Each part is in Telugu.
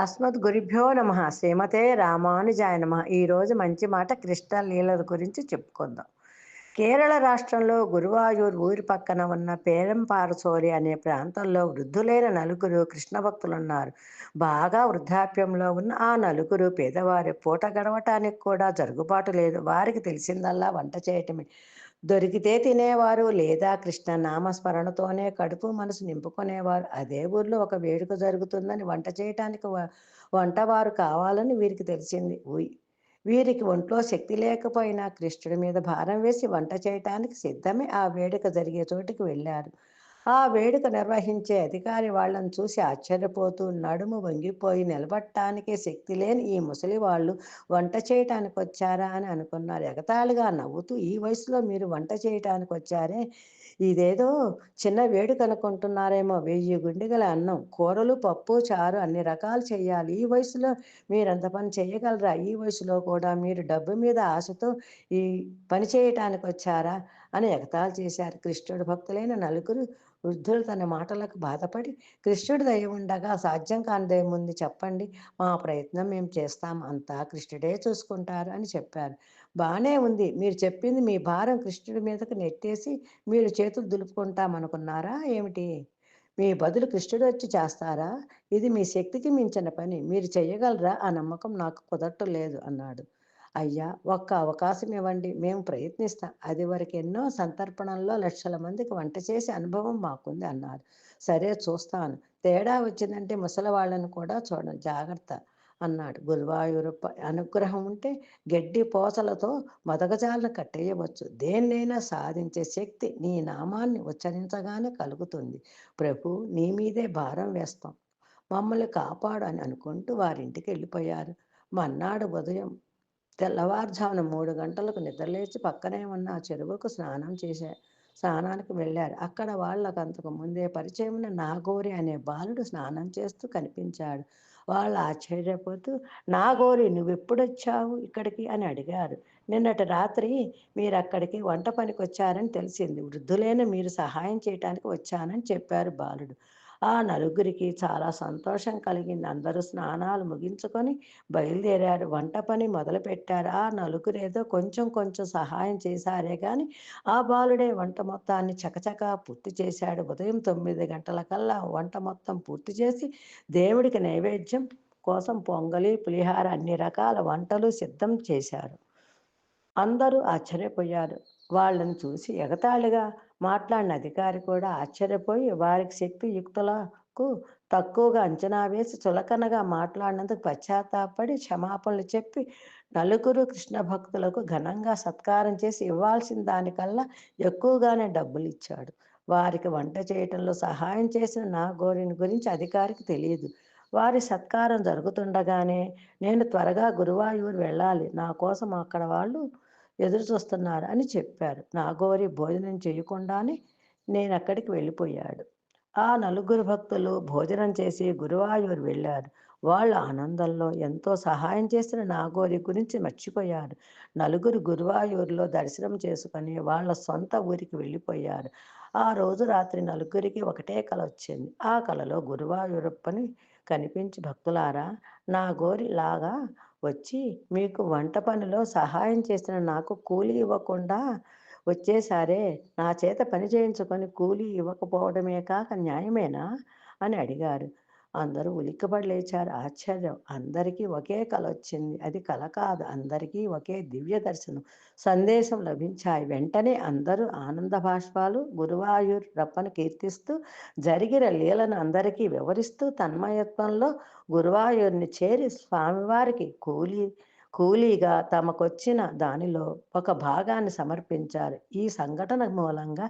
అస్మద్ గురిభ్యో నమ. శ్రీమతే రామానుజాయ నమ. ఈరోజు మంచి మాట కృష్ణ లీలల గురించి చెప్పుకుందాం. కేరళ రాష్ట్రంలో గురువాయూర్ ఊరి పక్కన ఉన్న పేరంపారసోరి అనే ప్రాంతంలో వృద్ధులైన నలుగురు కృష్ణ భక్తులున్నారు. బాగా వృద్ధాప్యంలో ఉన్న ఆ నలుగురు పేదవారి పూట గడవటానికి కూడా జరుగుబాటు లేదు. వారికి తెలిసిందల్లా వంట చేయటమే. దొరికితే తినేవారు లేదా కృష్ణ నామస్మరణతోనే కడుపు మనసు నింపుకునేవారు. అదే ఊర్లో ఒక వేడుక జరుగుతుందని వంట చేయటానికి వంటవారు కావాలని వీరికి తెలిసింది. వీరికి ఒంట్లో శక్తి లేకపోయినా కృష్ణుడి మీద భారం వేసి వంట చేయటానికి సిద్ధమే ఆ వేడుక జరిగే చోటికి వెళ్ళారు. ఆ వేడుక నిర్వహించే అధికారి వాళ్ళని చూసి ఆశ్చర్యపోతూ నడుము వంగిపోయి నిలబట్టడానికి శక్తి లేని ఈ ముసలి వాళ్ళు వంట చేయటానికి వచ్చారా అని అనుకున్నారు. ఎగతాళిగా నవ్వుతూ ఈ వయసులో మీరు వంట చేయటానికి వచ్చారే ఇదేదో చిన్న వేడుక అనుకుంటున్నారేమో. వెయ్యి గుండెగల అన్నం కూరలు పప్పు చారు అన్ని రకాలు చేయాలి. ఈ వయసులో మీరు అంత పని చేయగలరా? ఈ వయసులో కూడా మీరు డబ్బు మీద ఆశతో ఈ పని చేయటానికి వచ్చారా అని ఎగతాలు చేశారు. కృష్ణుడు భక్తులైన నలుగురు వృద్ధులు తన మాటలకు బాధపడి కృష్ణుడి దయ ఉండగా సాధ్యం కానిదేముంది చెప్పండి. మా ప్రయత్నం మేము చేస్తాం. అంతా కృష్ణుడే చూసుకుంటారు అని చెప్పారు. బాగానే ఉంది. మీరు చెప్పింది మీ భారం కృష్ణుడి మీదకు నెట్టేసి మీరు చేతులు దులుపుకుంటామనుకున్నారా? ఏమిటి? మీ బదులు కృష్ణుడు వచ్చి చేస్తారా? ఇది మీ శక్తికి మించిన పని. మీరు చెయ్యగలరా? ఆ నమ్మకం నాకు కుదరటం లేదు అన్నాడు. అయ్యా! ఒక్క అవకాశం ఇవ్వండి. మేము ప్రయత్నిస్తాం. అది వరకు ఎన్నో సంతర్పణల్లో లక్షల మందికి వంట చేసే అనుభవం మాకుంది అన్నారు. సరే చూస్తాను. తేడా వచ్చిందంటే ముసలి వాళ్ళని కూడా చూడండి జాగ్రత్త అన్నాడు. గురువాయూరప్ప అనుగ్రహం ఉంటే గడ్డి పోసలతో మదగజాలను కట్టేయవచ్చు. దేన్నైనా సాధించే శక్తి నీ నామాన్ని ఉచ్చరించగానే కలుగుతుంది. ప్రభు నీ మీదే భారం వేస్తాం. మమ్మల్ని కాపాడు అని అనుకుంటూ వారింటికి వెళ్ళిపోయారు. మన్నాడు ఉదయం తెల్లవారుజామున మూడు గంటలకు నిద్రలేచి పక్కనే ఉన్న ఆ చెరువుకు స్నానం చేసే స్నానానికి వెళ్ళారు. అక్కడ వాళ్ళకు అంతకు ముందే పరిచయం నాగోరి అనే బాలుడు స్నానం చేస్తూ కనిపించాడు. వాళ్ళు ఆశ్చర్యపోతూ నాగోరి నువ్వు ఎప్పుడొచ్చావు ఇక్కడికి? అని అడిగారు. నిన్నటి రాత్రి మీరు అక్కడికి వంట పనికి వచ్చారని తెలిసింది. వృద్ధులైన మీరు సహాయం చేయటానికి వచ్చానని చెప్పారు బాలుడు. ఆ నలుగురికి చాలా సంతోషం కలిగింది. అందరూ స్నానాలు ముగించుకొని బయలుదేరారు. వంట పని మొదలుపెట్టారు. ఆ నలుగురు ఏదో కొంచెం కొంచెం సహాయం చేశారే కానీ ఆ బాలుడే వంట మొత్తాన్ని చకచకా పూర్తి చేశాడు. ఉదయం తొమ్మిది గంటల కల్లా వంట మొత్తం పూర్తి చేసి దేవుడికి నైవేద్యం కోసం పొంగలి పులిహార అన్ని రకాల వంటలు సిద్ధం చేశారు. అందరూ ఆశ్చర్యపోయారు. వాళ్ళని చూసి ఎగతాళిగా మాట్లాడిన అధికారి కూడా ఆశ్చర్యపోయి వారికి శక్తి యుక్తులకు తక్కువగా అంచనా వేసి చులకనగా మాట్లాడినందుకు పశ్చాత్తాపడి క్షమాపణలు చెప్పి నలుగురు కృష్ణ భక్తులకు ఘనంగా సత్కారం చేసి ఇవ్వాల్సిన దానికల్లా ఎక్కువగానే డబ్బులు ఇచ్చాడు. వారికి వంట చేయటంలో సహాయం చేసిన నా గోరిని గురించి అధికారికి తెలియదు. వారి సత్కారం జరుగుతుండగానే నేను త్వరగా గురువాయూరు వెళ్ళాలి. నా కోసం అక్కడ వాళ్ళు ఎదురు చూస్తున్నారు అని చెప్పారు నాగోరి భోజనం చేయకుండానే నేను అక్కడికి వెళ్ళిపోయాడు. ఆ నలుగురు భక్తులు భోజనం చేసి గురువాయూరు వెళ్ళారు. వాళ్ళ ఆనందంలో ఎంతో సహాయం చేసిన నాగోరి గురించి మర్చిపోయారు. నలుగురు గురువాయూరులో దర్శనం చేసుకొని వాళ్ళ సొంత ఊరికి వెళ్ళిపోయారు. ఆ రోజు రాత్రి నలుగురికి ఒకటే కళ వచ్చింది. ఆ కళలో గురువాయూరప్పని కనిపించి భక్తులారా నా గోరి లాగా వచ్చి మీకు వంట పనిలో సహాయం చేసిన నాకు కూలి ఇవ్వకుండా వచ్చేసారే నా చేత పని చేయించుకొని కూలి ఇవ్వకపోవడమే కాక న్యాయమేనా? అని అడిగారు. అందరూ ఉలిక్కబడి లేచారు ఆశ్చర్యం. అందరికీ ఒకే కళ వచ్చింది. అది కళ కాదు. అందరికీ ఒకే దివ్య దర్శనం సందేశం లభించాయి. వెంటనే అందరూ ఆనంద భాష్పాలు గురువాయూర్ రప్పను కీర్తిస్తూ జరిగిన లీలను అందరికీ వివరిస్తూ తన్మయత్వంలో గురువాయూర్ని చేరి స్వామివారికి కూలి కూలీగా తమకొచ్చిన దానిలో ఒక భాగాన్ని సమర్పించారు ఈ సంఘటన మూలంగా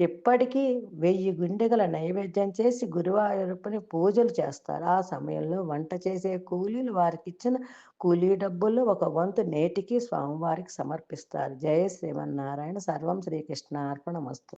ఇప్పటికీ వెయ్యి గుండెగల నైవేద్యం చేసి గురువాయూరప్పని పూజలు చేస్తారు. ఆ సమయంలో వంట చేసే కూలీలు వారికి ఇచ్చిన కూలీ డబ్బులు ఒక వంతు నేటికి స్వామివారికి సమర్పిస్తారు. జయ శ్రీమన్నారాయణ. సర్వం శ్రీకృష్ణ అర్పణ